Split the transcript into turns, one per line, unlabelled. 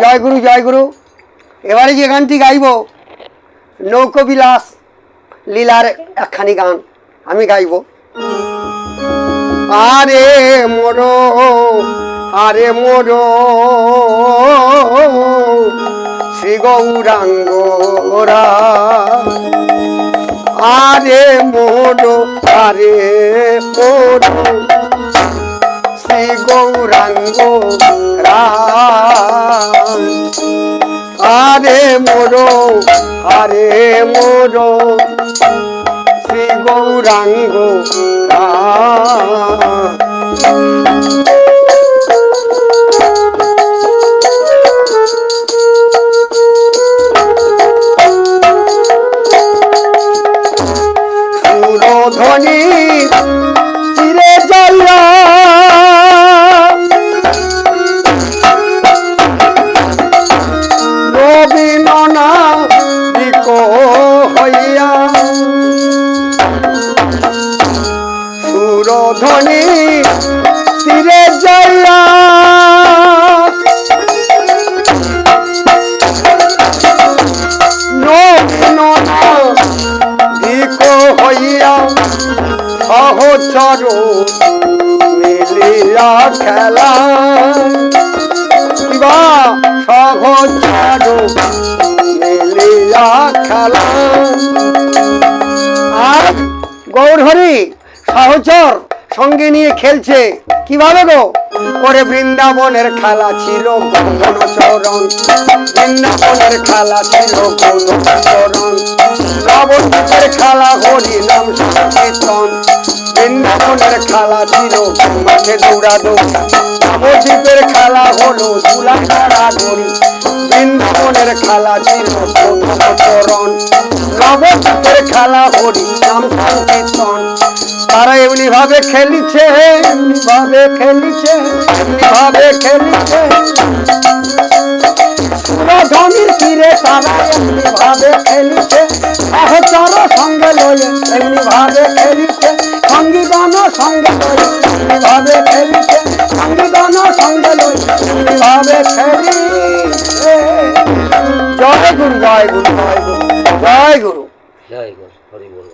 জয় গুরু জয় গুরু এবারে যে গানটি গাইব নৌকবিলাস লীলার একখানি গান আমি গাইব। আরে মোর আরে মোর, শ্রী গৌরাঙ্গরা আরে মোর আরে মোর, শ্রী গৌরাঙ্গ আরে মোর আরে মোর শ্রী গৌরাঙ্গ রাম সুরধ্বনি তীরে হইয়া সহচর মিলিয়া খেলা। কিবা সহচর মিলিয়া খেলা। আর গৌরহরি সহচর। সঙ্গে নিয়ে খেলছে। কীভাবে গো? ওরে বৃন্দাবনের খেলা ছিল গৌধন চরণ। বৃন্দাবনের খেলা ছিল গৌধন চরণ। নবদ্বীপের খেলা হরি নাম সংকীর্তন বৃন্দাবনের খেলা ছিল মাঠে দৌড়া দৌড়ি নবদ্বীপের খেলা হলো তুলা দড়ি বৃন্দাবনের খেলা ছিল গৌধন চরণ। নবদ্বীপের খেলা হরি নাম সংকীর্তন তারা এমনি ভাবে খেলিছে ভাবে খেলিছে ভাবে খেলিছে। সুরধনির তীরে তারা এমনি ভাবে খেলিছে সহচর সঙ্গে লয়ে এমনি ভাবে খেলিছে। সঙ্গীদান সঙ্গে লয়ে এমনি ভাবে খেলিছে। সঙ্গীদান সঙ্গে লয়ে এমনি ভাবে জয় গুরু জয় গুরু জয় গুরু জয় গুরু।
জয় গুরু, হরি বল।